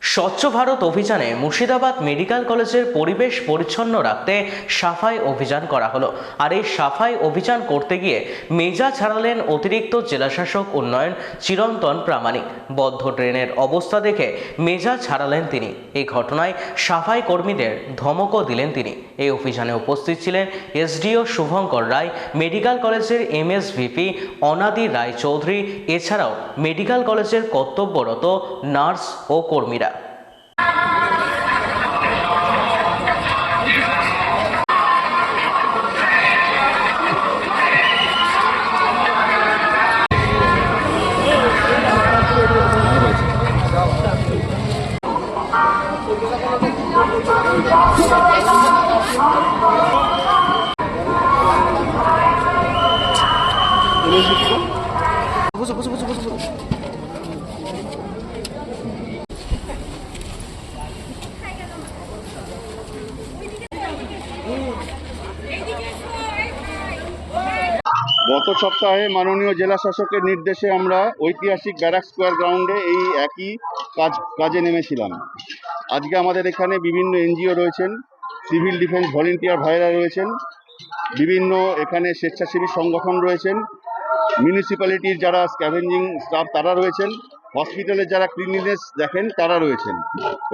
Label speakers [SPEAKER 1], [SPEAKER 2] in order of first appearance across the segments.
[SPEAKER 1] স্বচ্ছ ভারত অভিযানে মুর্শিদাবাদ মেডিকেল কলেজের পরিবেশ পরিচ্ছন্ন রাখতে সাফাই অভিযান করা হলো। আর এই সাফাই অভিযান করতে গিয়ে মেজা ছাড়ালেন অতিরিক্ত জেলাশাসক উন্নয়ন চিরন্তন প্রামাণিক। বদ্ধ ড্রেনের অবস্থা দেখে মেজা ছাড়ালেন তিনি। এই ঘটনায় সাফাই কর্মীদের ধমকও দিলেন তিনি। এই অভিযানে উপস্থিত ছিলেন এসডিও শুভঙ্কর রায়, মেডিকেল কলেজের এমএসভিপি অনাদি রায় চৌধুরী এছাড়াও মেডিকেল কলেজের কর্তব্যরত নার্স ও কর্মীরা।
[SPEAKER 2] গত সপ্তাহে মাননীয় জেলা শাসকের নির্দেশে আমরা ঐতিহাসিক ব্যারাক স্কোয়ার গ্রাউন্ডে এই একই কাজ, কাজে নেমেছিলাম। আজকে আমাদের এখানে বিভিন্ন এনজিও রয়েছেন, সিভিল ডিফেন্স ভলেন্টিয়ার ভাইরা রয়েছেন, বিভিন্ন এখানে স্বেচ্ছাসেবী সংগঠন রয়েছেন মিউনিসিপ্যালিটির যারা স্ক্যাভেঞ্জিং স্টাফ তারা রয়েছেন হসপিটালের যারা ক্লিনলিনেস দেখেন তারা রয়েছেন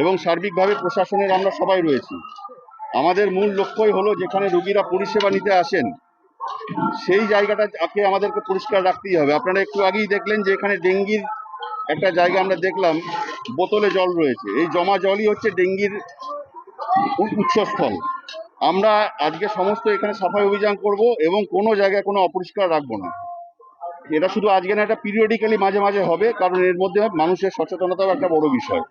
[SPEAKER 2] এবং সার্বিকভাবে প্রশাসনের আমরা সবাই রয়েছি। আমাদের মূল লক্ষ্যই হলো যেখানে রোগীরা পরিষেবা নিতে আসেন, সেই জায়গাটাকে আমাদেরকে পরিষ্কার রাখতেই হবে। আপনারা একটু আগেই দেখলেন যে এখানে ডেঙ্গির একটা জায়গা আমরা দেখলাম, বোতলে জল রয়েছে। এই জমা জলই হচ্ছে ডেঙ্গির উৎসস্থল। আমরা আজকে সমস্ত এখানে সাফাই অভিযান করব এবং কোনো জায়গায় কোনো অপরিষ্কার রাখব না। এটা শুধু আজকে না, এটা পিরিয়ডিক্যালি মাঝে মাঝে হবে, কারণ এর মধ্যে মানুষের সচেতনতাও একটা বড় বিষয়।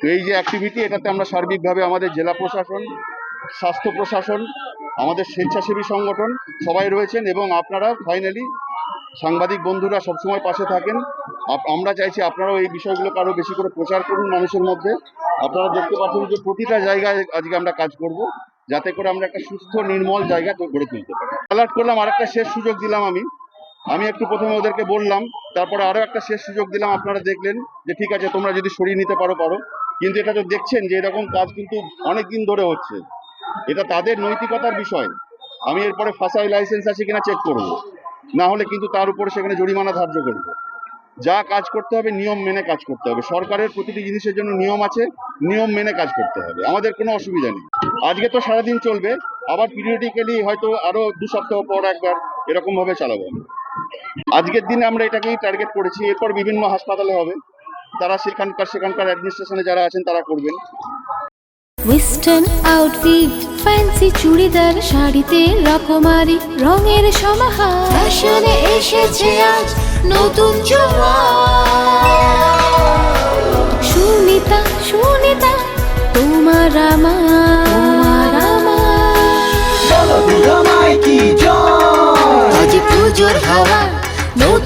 [SPEAKER 2] তো এই যে অ্যাক্টিভিটি এটাতে আমরা সার্বিকভাবে আমাদের জেলা প্রশাসন, স্বাস্থ্য প্রশাসন, আমাদের স্বেচ্ছাসেবী সংগঠন সবাই রয়েছেন এবং আপনারা ফাইনালি সাংবাদিক বন্ধুরা সবসময় পাশে থাকেন। আমরা চাইছি আপনারাও এই বিষয়গুলোকে আরও বেশি করে প্রচার করুন মানুষের মধ্যে। আপনারা দেখতে পাচ্ছেন যে প্রতিটা জায়গায় আজকে আমরা কাজ করব, যাতে করে আমরা একটা সুস্থ, নির্মল জায়গা গড়ে তুলতে পারি। অ্যালার্ট করলাম আর একটা শেষ সুযোগ দিলাম আমি। আমি একটু প্রথমে ওদেরকে বললাম, তারপরে আরও একটা শেষ সুযোগ দিলাম, আপনারা দেখলেন যে ঠিক আছে, তোমরা যদি সরিয়ে নিতে পারো পারো। কিন্তু এটা তো দেখছেন যে এরকম কাজ কিন্তু অনেক দিন ধরে হচ্ছে। এটা তাদের নৈতিকতার বিষয়। আমি এরপরে ফাঁসাই লাইসেন্স আছে কিনা চেক করব। না হলে কিন্তু তার উপরে সেখানে জরিমানা ধার্য করব। যা কাজ করতে হবে, নিয়ম মেনে কাজ করতে হবে। সরকারের প্রতিটি জিনিসের জন্য নিয়ম আছে, নিয়ম মেনে কাজ করতে হবে। আমাদের কোনো অসুবিধা নেই। আজকে তো সারাদিন চলবে, আবার পিরিয়ডিক্যালি হয়তো আরও দু সপ্তাহ পর একবার এরকমভাবে চালাবো। আজকের দিনে আমরা এটাকেই টার্গেট করেছি। এরপর বিভিন্ন হাসপাতালে হবে। তারা সেখানকার সেখানকার অ্যাডমিনিস্ট্রেশনে যারা আছেন তারা করবেন।
[SPEAKER 3] ওয়েস্টার্ন আউটফিট ফ্যান্সি চুড়িদার শাড়িতে রকমারি রঙের সমাহার। ফ্যাশনে এসেছে আজ নতুন সুনিতা সুনিতা তোমার আমার